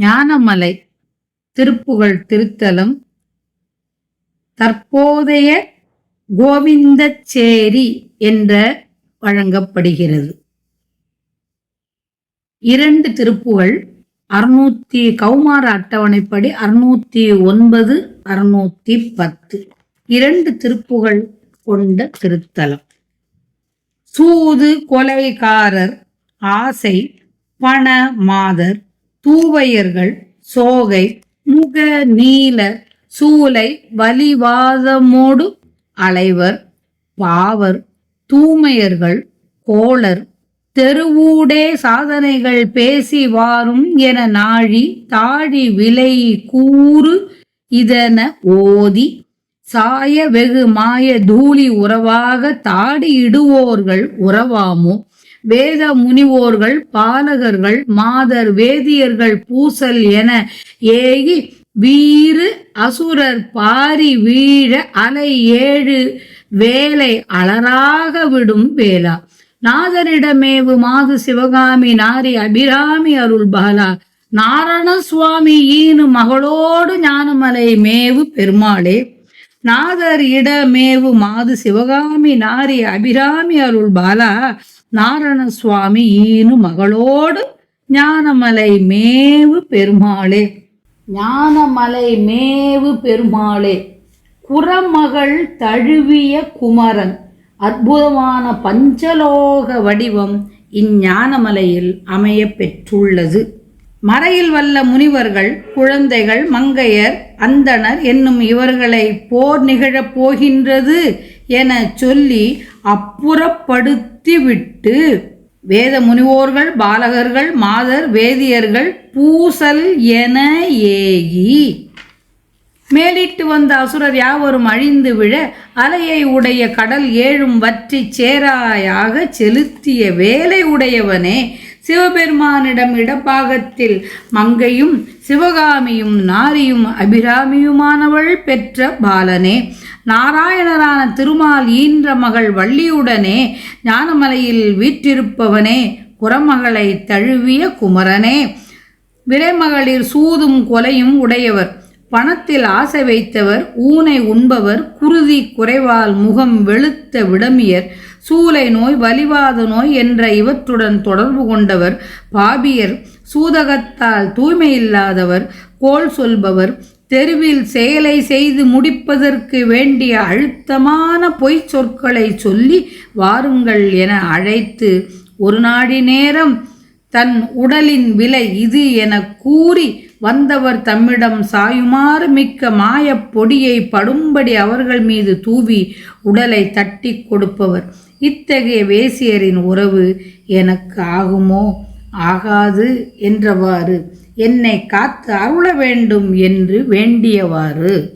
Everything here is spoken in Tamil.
ஞானமலை திருப்புகழ் திருத்தலம் தற்போதைய கோவிந்தச்சேரி என்ற வழங்கப்படுகிறது. இரண்டு திருப்புகள் அறுநூத்தி கௌமார அட்டவணைப்படி அறுநூத்தி ஒன்பது அறுநூத்தி பத்து. இரண்டு திருப்புகள் கொண்ட திருத்தலம். சூது கொலைகாரர் ஆசை பண மாதர் தூவையர்கள் சோகை முக நீல சூலை வலிவாதமோடு அலைவர் பாவர் தூமையர்கள் கோளர் தெருவூடே சாதனைகள் பேசி வாரும் என நாழி தாழி விலை கூறு இதென ஓதி சாய வெகு மாய தூளி உறவாக தாடி இடுவோர்கள் உறவாமோ? வேத முனிவோர்கள் பாலகர்கள் மாதர் வேதியர்கள் பூசல் என ஏகி வீறு அசுரர் பாரி வீழ அலை ஏழு வேலை அலராக விடும் வேளா. நாதரிடமேவு மாது சிவகாமி நாரி அபிராமி அருள் பாலா. நாரண சுவாமி ஈனு மகளோடு ஞானமலை மேவு பெருமாளே. நாதர் இடமேவு மாது சிவகாமி நாரி அபிராமி அருள் பாலா. நாரண சுவாமி ஈனு மகளோடு ஞானமலை மேவு பெருமாளே. ஞானமலை மேவு பெருமாளே. குரமகள் தழுவிய குமரன். அற்புதமான பஞ்சலோக வடிவம் இஞ்ஞானமலையில் அமைய பெற்றுள்ளது. மறையில் வல்ல முனிவர்கள் குழந்தைகள் மங்கையர் அந்தணர் என்னும் இவர்களை போர் நிகழப் போகின்றது என சொல்லி அப்புறப்படுத்திவிட்டு வேத முனிவோர்கள் பாலகர்கள் மாதர் வேதியர்கள் பூசல் என ஏகி மேலிட்டு வந்த அசுரர் யாவரும் அழிந்து விழ அலையை உடைய கடல் ஏழும் வற்றி சேராயாக செலுத்திய வேலை உடையவனே சிவபெருமானிடம் இடப்பாகத்தில் மங்கையும் சிவகாமியும் நாரியும் அபிராமியுமானவள் பெற்ற பாலனே. நாராயணரான திருமால் ஈன்ற மகள் வள்ளியுடனே ஞானமலையில் வீற்றிருப்பவனே குரமகளை தழுவிய குமரனே. விரைமகளிர் சூதும் கொலையும் உடையவர். பணத்தில் ஆசை வைத்தவர் ஊனை உண்பவர் குருதி குறைவால் முகம் வெளுத்த விடமியர். சூலை நோய் வலிவாத நோய் என்ற இவற்றுடன் தொடர்பு கொண்டவர் பாபியர் சூதகத்தால் தூய்மையில்லாதவர் கோல் சொல்பவர் தெருவில் செயலை செய்து முடிப்பதற்கு வேண்டிய அழுத்தமான பொய்ச் சொற்களை சொல்லி வாருங்கள் என அழைத்து ஒரு நாடி நேரம் தன் உடலின் விலை இது என கூறி வந்தவர் தம்மிடம் சாயுமாறு மிக்க மாயப் பொடியை படும்படி அவர்கள் மீது தூவி உடலை தட்டி கொடுப்பவர். இத்தகைய வேசியரின் உறவு எனக்கு ஆகுமோ? ஆகாது என்றவாறு. என்னை காத்து அருள வேண்டும் என்று வேண்டியவாறு.